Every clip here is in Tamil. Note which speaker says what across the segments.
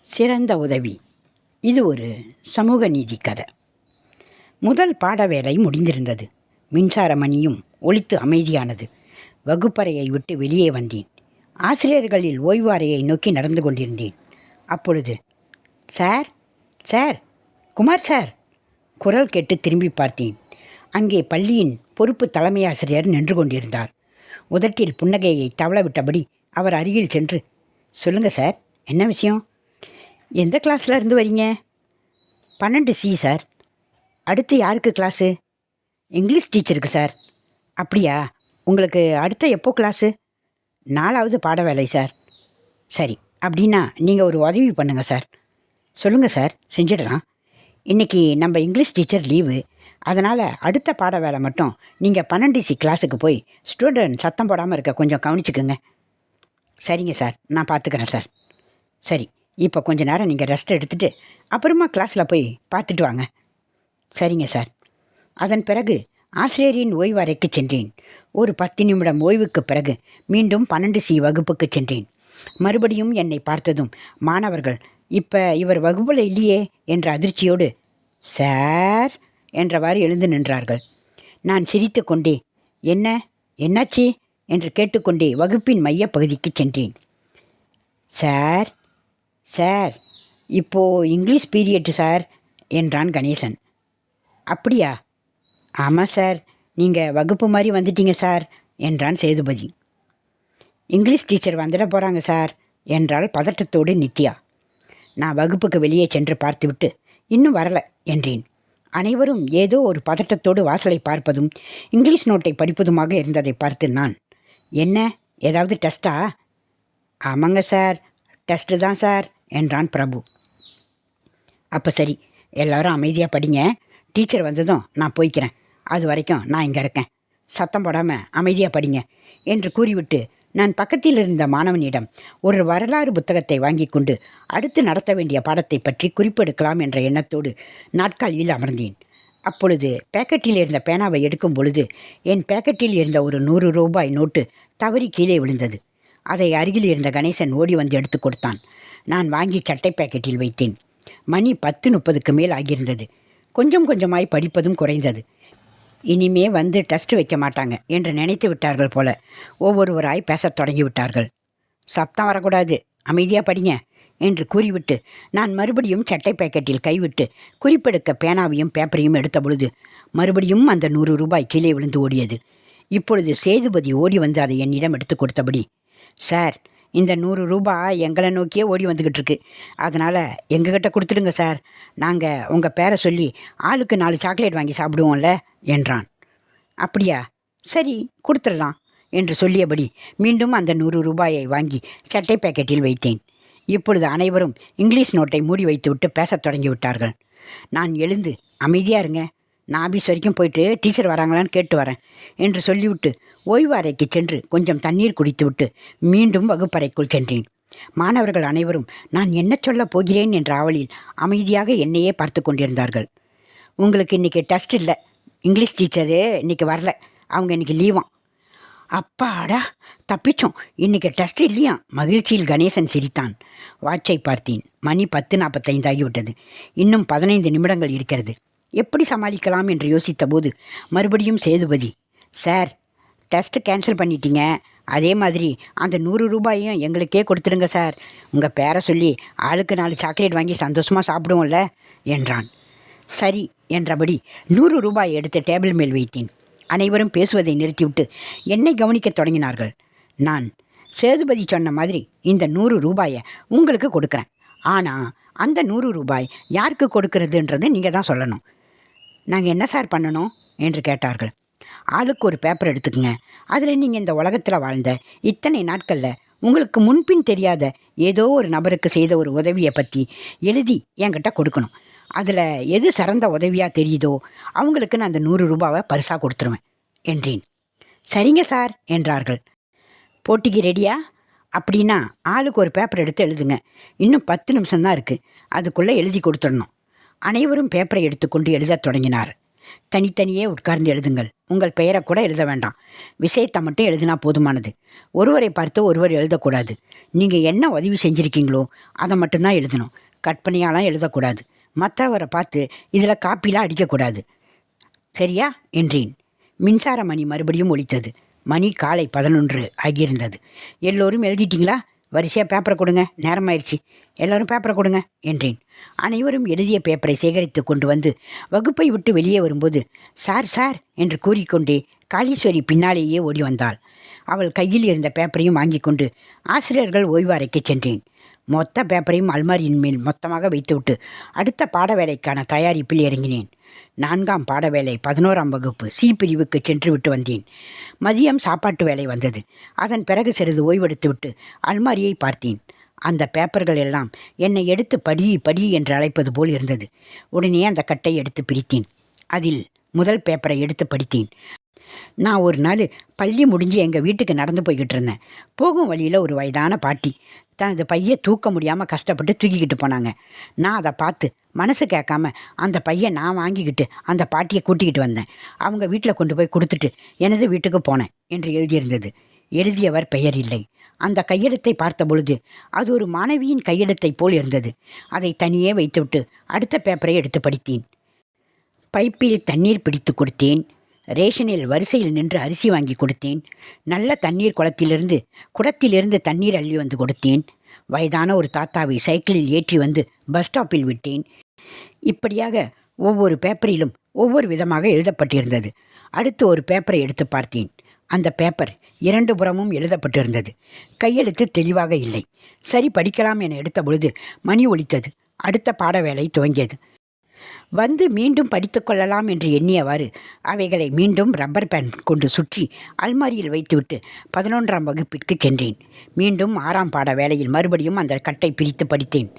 Speaker 1: சிறந்த உதவி. இது ஒரு சமூக நீதி கதை. முதல் பாட வேலை முடிந்திருந்தது. மின்சார மணியும் ஒழித்து அமைதியானது. வகுப்பறையை விட்டு வெளியே வந்தேன். ஆசிரியர்களில் ஓய்வாறையை நோக்கி நடந்து கொண்டிருந்தேன். அப்பொழுது சார் சார் குமார் சார் குரல் கேட்டு திரும்பி பார்த்தேன். அங்கே பள்ளியின் பொறுப்பு தலைமை ஆசிரியர் நின்று கொண்டிருந்தார். உதட்டில் புன்னகையை தவளவிட்டபடி அவர் அருகில் சென்று சொல்லுங்கள் சார் என்ன விஷயம்? எந்த கிளாஸில் இருந்து வரீங்க? பன்னெண்டு சி சார் அடுத்து யாருக்கு கிளாஸு இங்கிலீஷ் டீச்சருக்கு சார் அப்படியா? உங்களுக்கு அடுத்த எப்போ கிளாஸு நாலாவது பாட வேலை சார் சரி அப்படின்னா நீங்கள் ஒரு உதவி பண்ணுங்கள் சார் சொல்லுங்கள் சார் செஞ்சிடலாம். இன்றைக்கி நம்ம இங்கிலீஷ் டீச்சர் லீவு அதனால் அடுத்த பாட வேலை மட்டும் நீங்கள் பன்னெண்டு சி கிளாஸுக்கு போய் ஸ்டூடெண்ட் சத்தம் போடாமல் இருக்க கொஞ்சம் கவனிச்சுக்குங்க. சரிங்க சார் நான் பார்த்துக்கிறேன் சார் சரி. இப்போ கொஞ்ச நேரம் நீங்கள் ரெஸ்ட் எடுத்துகிட்டு அப்புறமா கிளாஸில் போய் பார்த்துட்டு வாங்க. சரிங்க சார் அதன் பிறகு ஆசிரியரின் ஓய்வறைக்கு சென்றேன். ஒரு பத்து நிமிடம் ஓய்வுக்கு பிறகு மீண்டும் பன்னெண்டு சி வகுப்புக்கு சென்றேன். மறுபடியும் என்னை பார்த்ததும் மாணவர்கள் இப்போ இவர் வகுப்பில் இல்லையே என்ற அதிர்ச்சியோடு சார் என்றவாறு எழுந்து நின்றார்கள். நான் சிரித்து கொண்டே என்ன? என்னாச்சு? என்று கேட்டுக்கொண்டே வகுப்பின் மையப்பகுதிக்கு சென்றேன். சார் சார் இப்போது இங்கிலீஷ் பீரியட் சார் என்றான் கணேசன். அப்படியா? ஆமாம் சார் நீங்கள் வகுப்பு மாதிரி வந்துட்டீங்க சார் என்றான் சேதுபதி. இங்கிலீஷ் டீச்சர் வந்துட போகிறாங்க சார் என்றால் பதட்டத்தோடு நித்யா. நான் வகுப்புக்கு வெளியே சென்று பார்த்துவிட்டு இன்னும் வரல என்றேன். அனைவரும் ஏதோ ஒரு பதட்டத்தோடு வாசலை பார்ப்பதும் இங்கிலீஷ் நோட்டை படிப்பதுமாக இருந்ததை பார்த்து நான் என்ன ஏதாவது டெஸ்ட்டா ஆமாங்க சார் டெஸ்ட்டு தான் சார் என்றான் பிரபு. அப்போ சரி எல்லாரும் அமைதியாக படிங்க. டீச்சர் வந்ததும் நான் போய்க்கிறேன். அது வரைக்கும் நான் இங்கே இருக்கேன். சத்தம் போடாமல் அமைதியாக படிங்க என்று கூறிவிட்டு நான் பக்கத்தில் இருந்த மாணவனிடம் ஒரு வரலாறு புத்தகத்தை வாங்கி கொண்டு அடுத்து நடத்த வேண்டிய பாடத்தை பற்றி குறிப்பெடுக்கலாம் என்ற எண்ணத்தோடு நாட்காலியில் அமர்ந்தேன். அப்பொழுது பேக்கெட்டில் இருந்த பேனாவை எடுக்கும் பொழுது என் பேக்கெட்டில் இருந்த ஒரு நூறு ரூபாய் நோட்டு தவறி கீழே விழுந்தது. அதை அருகில் இருந்த கணேசன் ஓடி வந்து எடுத்து கொடுத்தான். நான் வாங்கி சட்டை பாக்கெட்டில் வைத்தேன். மணி பத்து முப்பதுக்கு மேல் ஆகியிருந்தது. கொஞ்சம் கொஞ்சமாய் படிப்பதும் குறைந்தது. இனிமே வந்து டெஸ்ட் வைக்க மாட்டாங்க என்று நினைத்து விட்டார்கள் போல. ஒவ்வொருவராய் பேசத் தொடங்கி விட்டார்கள். சப்தம் வரக்கூடாது. அமைதியாக படிங்க என்று கூறிவிட்டு நான் மறுபடியும் சட்டை பாக்கெட்டில் கைவிட்டு குறிப்பெடுக்க பேனாவையும் பேப்பரையும் எடுத்த பொழுது மறுபடியும் அந்த நூறு ரூபாய் கீழே விழுந்து ஓடியது. இப்பொழுது சேதுபதி ஓடி வந்து அதை என்னிடம் எடுத்து கொடுத்தபடி சார் இந்த நூறு ரூபாய் எங்களை நோக்கியே ஓடி வந்துக்கிட்டு இருக்கு அதனால் எங்ககிட்ட கொடுத்துடுங்க சார். நாங்கள் உங்கள் பேரை சொல்லி ஆளுக்கு நாலு சாக்லேட் வாங்கி சாப்பிடுவோம்ல என்றான். அப்படியா? சரி கொடுத்துடலாம் என்று சொல்லியபடி மீண்டும் அந்த நூறு ரூபாயை வாங்கி சட்டை பேக்கெட்டில் வைத்தேன். இப்பொழுது அனைவரும் இங்கிலீஷ் நோட்டை மூடி வைத்துவிட்டு பேசத் தொடங்கி விட்டார்கள். நான் எழுந்து அமைதியாக இருங்க நான் ஆபீஸ் வரைக்கும் போயிட்டு டீச்சர் வராங்களான்னு கேட்டு வரேன் என்று சொல்லிவிட்டு ஓய்வு அறைக்கு சென்று கொஞ்சம் தண்ணீர் குடித்துவிட்டு மீண்டும் வகுப்பறைக்குள் சென்றேன். மாணவர்கள் அனைவரும் நான் என்ன சொல்லப் போகிறேன் என்ற ஆவலில் அமைதியாக என்னையே பார்த்து கொண்டிருந்தார்கள். உங்களுக்கு இன்றைக்கி டெஸ்ட் இல்லை. இங்கிலீஷ் டீச்சரு இன்றைக்கி வரல. அவங்க இன்றைக்கி லீவாம். அப்பாடா! தப்பிச்சோம். இன்றைக்கி டெஸ்ட் இல்லையா? மகிழ்ச்சியில் கணேசன் சிரித்தான். வாட்சை பார்த்தேன். மணி பத்து நாற்பத்தைந்து ஆகிவிட்டது. இன்னும் பதினைந்து நிமிடங்கள் இருக்கிறது. எப்படி சமாளிக்கலாம் என்று யோசித்தபோது மறுபடியும் சேதுபதி சார் டெஸ்ட்டு கேன்சல் பண்ணிட்டீங்க. அதே மாதிரி அந்த நூறு ரூபாயும் எங்களுக்கே கொடுத்துடுங்க சார். உங்கள் பேரை சொல்லி ஆளுக்கு நாலு சாக்லேட் வாங்கி சந்தோஷமாக சாப்பிடுவோம்ல என்றான். சரி என்றபடி நூறு ரூபாய் எடுத்து டேபிள் மேல் வைத்தேன். அனைவரும் பேசுவதை நிறுத்திவிட்டு என்னை கவனிக்கத் தொடங்கினார்கள். நான் சேதுபதி சொன்ன மாதிரி இந்த நூறு ரூபாயை உங்களுக்கு கொடுக்குறேன். ஆனால் அந்த நூறு ரூபாய் யாருக்கு கொடுக்கறதுன்றது நீங்கள் தான் சொல்லணும். நாங்கள் என்ன சார் பண்ணணும்? என்று கேட்டார்கள். ஆளுக்கு ஒரு பேப்பர் எடுத்துக்கங்க. அதில் நீங்கள் இந்த உலகத்தில் வாழ்ந்த இத்தனை நாட்களில் உங்களுக்கு முன்பின் தெரியாத ஏதோ ஒரு நபருக்கு செய்த ஒரு உதவியை பற்றி எழுதி என்கிட்ட கொடுக்கணும். அதில் எது சிறந்த உதவியாக தெரியுதோ அவங்களுக்கு நான் அந்த நூறு ரூபாவை பரிசாக கொடுத்துருவேன் என்றேன். சரிங்க சார் என்றார்கள். போட்டிக்கு ரெடியா? அப்படின்னா ஆளுக்கு ஒரு பேப்பர் எடுத்து எழுதுங்க. இன்னும் பத்து நிமிஷம்தான் இருக்குது அதுக்குள்ளே எழுதி கொடுத்துடணும். அனைவரும் பேப்பரை எடுத்துக்கொண்டு எழுதத் தொடங்கினார். தனித்தனியே உட்கார்ந்து எழுதுங்கள். உங்கள் பெயரை கூட எழுத வேண்டாம். விஷயத்தை மட்டும் எழுதினா போதுமானது. ஒருவரை பார்த்து ஒருவர் எழுதக்கூடாது. நீங்கள் என்ன உதவி செஞ்சுருக்கீங்களோ அதை மட்டும்தான் எழுதணும். கற்பனையாலாம் எழுதக்கூடாது. மற்றவரை பார்த்து இதில் காப்பிலாம் அடிக்கக்கூடாது. சரியா? என்றேன். மின்சார மணி மறுபடியும் ஒழித்தது மணி காலை பதினொன்று ஆகியிருந்தது. எல்லோரும் எழுதிட்டீங்களா? வரிசையாக பேப்பரை கொடுங்க. நேரமாயிடுச்சு எல்லாரும் பேப்பரை கொடுங்க என்றேன். அனைவரும் எழுதிய பேப்பரை சேகரித்து கொண்டு வந்து வகுப்பை விட்டு வெளியே வரும்போது சார் சார் என்று கூறிக்கொண்டே காளீஸ்வரி பின்னாலேயே ஓடி வந்தாள். அவள் கையில் இருந்த பேப்பரையும் வாங்கி கொண்டு ஆசிரியர்கள் ஓய்வு அறைக்கு சென்றேன். மொத்த பேப்பரையும் அல்மாரியின் மேல் மொத்தமாக வைத்துவிட்டு அடுத்த பாட வேலைக்கான தயாரிப்பில் இறங்கினேன். நான்காம் பாட வேலை பதினோராம் வகுப்பு சி பிரிவுக்கு சென்று விட்டு வந்தேன். மதியம் சாப்பாட்டு வேலை வந்தது. அதன் பிறகு சிறிது ஓய்வெடுத்துவிட்டு அல்மாரியை பார்த்தேன். அந்த பேப்பர்கள் எல்லாம் என்னை எடுத்து படி படி என்று அழைப்பது போல் இருந்தது. உடனே அந்த கட்டை எடுத்து பிரித்தேன். அதில் முதல் பேப்பரை எடுத்து படித்தேன். நான் ஒரு நாள் பள்ளி முடிஞ்சு எங்கள் வீட்டுக்கு நடந்து போய்கிட்டு இருந்தேன். போகும் வழியில் ஒரு வயதான பாட்டி தனது பையை தூக்க முடியாமல் கஷ்டப்பட்டு தூக்கிக்கிட்டு போனாங்க. நான் அதை பார்த்து மனசு கேட்காம அந்த பையன் நான் வாங்கிக்கிட்டு அந்த பாட்டியை கூட்டிக்கிட்டு வந்தேன். அவங்க வீட்டில் கொண்டு போய் கொடுத்துட்டு எனது வீட்டுக்கு போனேன் என்று எழுதியிருந்தது. எழுதியவர் பெயர் இல்லை. அந்த கையெழுத்தை பார்த்த பொழுது அது ஒரு மாணவியின் கையெழுத்தைப் போல் இருந்தது. அதை தனியே வைத்துவிட்டு அடுத்த பேப்பரை எடுத்து படித்தேன். பைப்பில் தண்ணீர் பிடித்து கொடுத்தேன். ரேஷனில் வரிசையில் நின்று அரிசி வாங்கி கொடுத்தேன். நல்ல தண்ணீர் குளத்திலிருந்து குடத்திலிருந்து தண்ணீர் அள்ளி வந்து கொடுத்தேன். வயதான ஒரு தாத்தாவை சைக்கிளில் ஏற்றி வந்து பஸ் ஸ்டாப்பில் விட்டேன். இப்படியாக ஒவ்வொரு பேப்பரிலும் ஒவ்வொரு விதமாக எழுதப்பட்டிருந்தது. அடுத்து ஒரு பேப்பரை எடுத்து பார்த்தேன். அந்த பேப்பர் இரண்டு புறமும் எழுதப்பட்டிருந்தது. கையெழுத்து தெளிவாக இல்லை. சரி படிக்கலாம் என எடுத்த பொழுது மணி ஒலித்தது. அடுத்த பாட வேலை துவங்கியது. வந்து மீண்டும் படித்துக்கொள்ளலாம் என்று எண்ணியவாறு அவைகளை மீண்டும் ரப்பர் பேண்ட் கொண்டு சுற்றி அல்மாரியில் வைத்துவிட்டு பதினொன்றாம் வகுப்பிற்கு சென்றேன். மீண்டும் ஆறாம் பாட வேளையில் மறுபடியும் அந்த கட்டை பிரித்து படித்தேன்.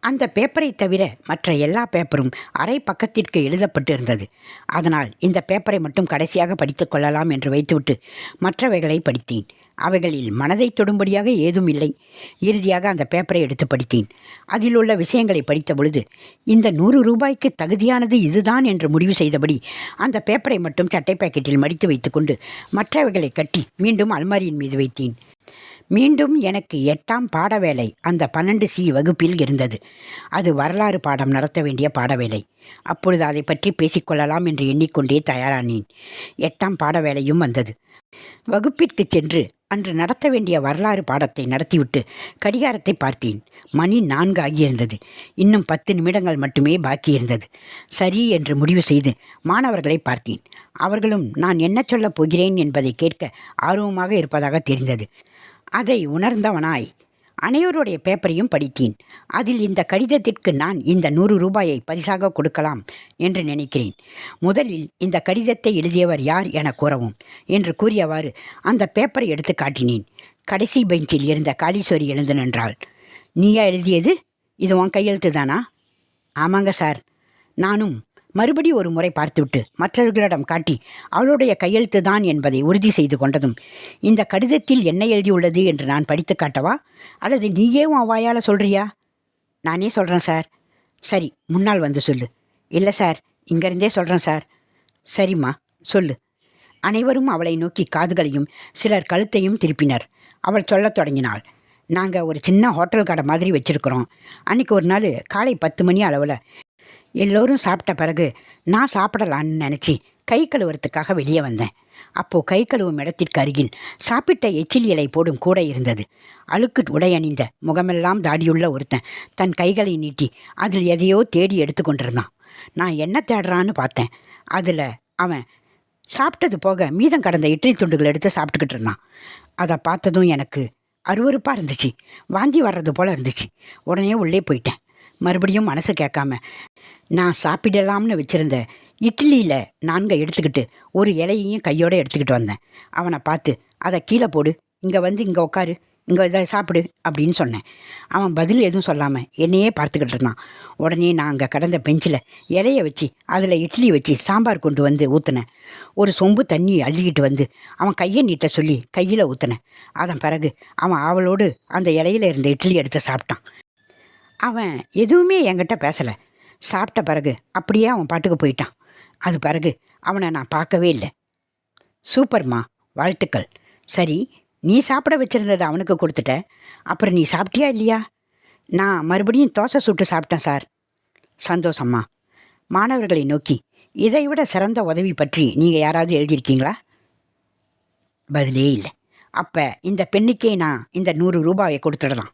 Speaker 1: அந்த பேப்பரை தவிர மற்ற எல்லா பேப்பரும் அரை பக்கத்திற்கு எழுதப்பட்டு இருந்தது அதனால் இந்த பேப்பரை மட்டும் கடைசியாக படித்துக் கொள்ளலாம் என்று வைத்துவிட்டு மற்றவைகளை படித்தேன். அவைகளில் மனதை தொடும்படியாக ஏதும் இல்லை. இறுதியாக அந்த பேப்பரை எடுத்து படித்தேன். அதில் உள்ள விஷயங்களை படித்த பொழுது இந்த நூறு ரூபாய்க்கு தகுதியானது இதுதான் என்று முடிவு செய்தபடி அந்த பேப்பரை மட்டும் சட்டை பாக்கெட்டில் மடித்து வைத்துக்கொண்டு மற்றவைகளை கட்டி மீண்டும் அல்மாரியின் மீது வைத்தேன். மீண்டும் எனக்கு எட்டாம் பாடவேலை அந்த பன்னெண்டு சி வகுப்பில் இருந்தது. அது வரலாறு பாடம் நடத்த வேண்டிய பாடவேலை அப்பொழுது அதை பற்றி பேசிக்கொள்ளலாம் என்று எண்ணிக்கொண்டே தயாரானேன். எட்டாம் பாடவேலையும் வந்தது. வகுப்பிற்கு சென்று அன்று நடத்த வேண்டிய வரலாறு பாடத்தை நடத்திவிட்டு கடிகாரத்தை பார்த்தேன். மணி நான்கு ஆகியிருந்தது. இன்னும் பத்து நிமிடங்கள் மட்டுமே பாக்கி இருந்தது. சரி என்று முடிவு செய்து மாணவர்களை பார்த்தேன். அவர்களும் நான் என்ன சொல்லப் போகிறேன்? என்பதை கேட்க ஆர்வமாக இருப்பதாக தெரிந்தது. அதை உணர்ந்தவனாய். அனைவருடைய பேப்பரையும் படித்தேன். அதில் இந்த கடிதத்திற்கு நான் இந்த நூறு ரூபாயை பரிசாக கொடுக்கலாம் என்று நினைக்கிறேன். முதலில் இந்த கடிதத்தை எழுதியவர் யார் என கூறவும் என்று கூறியவாறு அந்த பேப்பரை எடுத்து காட்டினேன். கடைசி பெஞ்சில் இருந்த காளீஸ்வரி எழுந்து நின்றாள். நீயா எழுதியது? இது உன் கையெழுத்து தானா ஆமாங்க சார். நானும் மறுபடி ஒரு முறை பார்த்துவிட்டு மற்றவர்களிடம் காட்டி அவளுடைய கையெழுத்து தான் என்பதை உறுதி செய்து கொண்டதும் இந்த கடிதத்தில் என்ன எழுதியுள்ளது என்று நான் படித்து காட்டவா? அல்லது நீயே உன் வாயால் சொல்கிறியா நானே சொல்கிறேன் சார். சரி முன்னால் வந்து சொல்லு. இல்லை சார் இங்கேருந்தே சொல்கிறேன் சார். சரிம்மா சொல்லு. அனைவரும் அவளை நோக்கி காதுகளையும் சிலர் கழுத்தையும் திருப்பினர். அவள் சொல்லத் தொடங்கினாள். நாங்கள் ஒரு சின்ன ஹோட்டல் கடை மாதிரி வச்சுருக்குறோம். அன்றைக்கி ஒரு நாள் காலை பத்து மணி அளவில் எல்லோரும் சாப்பிட்ட பிறகு நான் சாப்பிடலான்னு நினச்சி கை கழுவுறதுக்காக வெளியே வந்தேன். அப்போது கை கழுவும் இடத்திற்கு அருகில் சாப்பிட்ட எச்சில் இலை போடும் கூடை இருந்தது. அழுக்கு உடை அணிந்த முகமெல்லாம் தாடியுள்ள ஒருத்தன் தன் கைகளை நீட்டி அதில் எதையோ தேடி எடுத்து கொண்டிருந்தான். நான் என்ன தேடுறான்னு பார்த்தேன். அதில் அவன் சாப்பிட்டது போக மீதம் கடந்த இட்லி துண்டுகள் எடுத்து சாப்பிட்டுக்கிட்டு இருந்தான். அதை பார்த்ததும் எனக்கு அருவருப்பாக இருந்துச்சு. வாந்தி வர்றது போல் இருந்துச்சு. உடனே உள்ளே போயிட்டேன். மறுபடியும் மனசு கேட்காம நான் சாப்பிடலாம்னு வச்சுருந்த இட்லியில் நான்கை எடுத்துக்கிட்டு ஒரு இலையையும் கையோடு எடுத்துக்கிட்டு வந்தேன். அவனை பார்த்து அதை கீழே போடு. இங்கே வந்து இங்கே உட்காரு இங்கே இதை சாப்பிடு அப்படின்னு சொன்னேன். அவன் பதில் எதுவும் சொல்லாமல் என்னையே பார்த்துக்கிட்டு இருந்தான். உடனே நான் அங்கே கடந்த பெஞ்சில் இலையை வச்சு அதில் இட்லி வச்சு சாம்பார் கொண்டு வந்து ஊற்றினேன் ஒரு சொம்பு தண்ணி அள்ளிக்கிட்டு வந்து அவன் கையை நீட்ட சொல்லி கையில் ஊற்றினேன் அதன் பிறகு அவன் அவளோடு அந்த இலையில இருந்த இட்லி எடுத்து சாப்பிட்டான். அவன் எதுவுமே என்கிட்ட பேசலை. சாப்பிட்ட பிறகு அப்படியே அவன் பாட்டுக்கு போயிட்டான். அது பிறகு அவனை நான் பார்க்கவே இல்லை. சூப்பர்மா வாழ்த்துக்கள். சரி நீ சாப்பிட வச்சுருந்ததை அவனுக்கு கொடுத்துட்ட. அப்புறம் நீ சாப்பிட்டியா இல்லையா? நான் மறுபடியும் தோசை சுட்டு சாப்பிட்டேன் சார். சந்தோஷம்மா. மாணவர்களை நோக்கி இதை விட சிறந்த உதவி பற்றி நீங்கள் யாராவது எழுதியிருக்கீங்களா? பதிலே இல்லை. அப்போ இந்த பெண்ணுக்கே நான் இந்த நூறு ரூபாயை கொடுத்துடலாம்.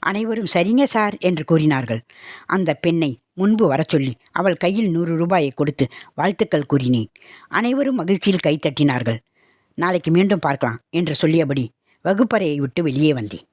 Speaker 1: அனைவரும் சரிங்க சார் என்று கூறினார்கள். அந்த பெண்ணை முன்பு வரச் சொல்லி அவள் கையில் நூறு ரூபாயை கொடுத்து வாழ்த்துக்கள் கூறினேன். அனைவரும் மகிழ்ச்சியில் கைத்தட்டினார்கள் நாளைக்கு மீண்டும் பார்க்கலாம் என்று சொல்லியபடி வகுப்பறையை விட்டு வெளியே வந்தேன்.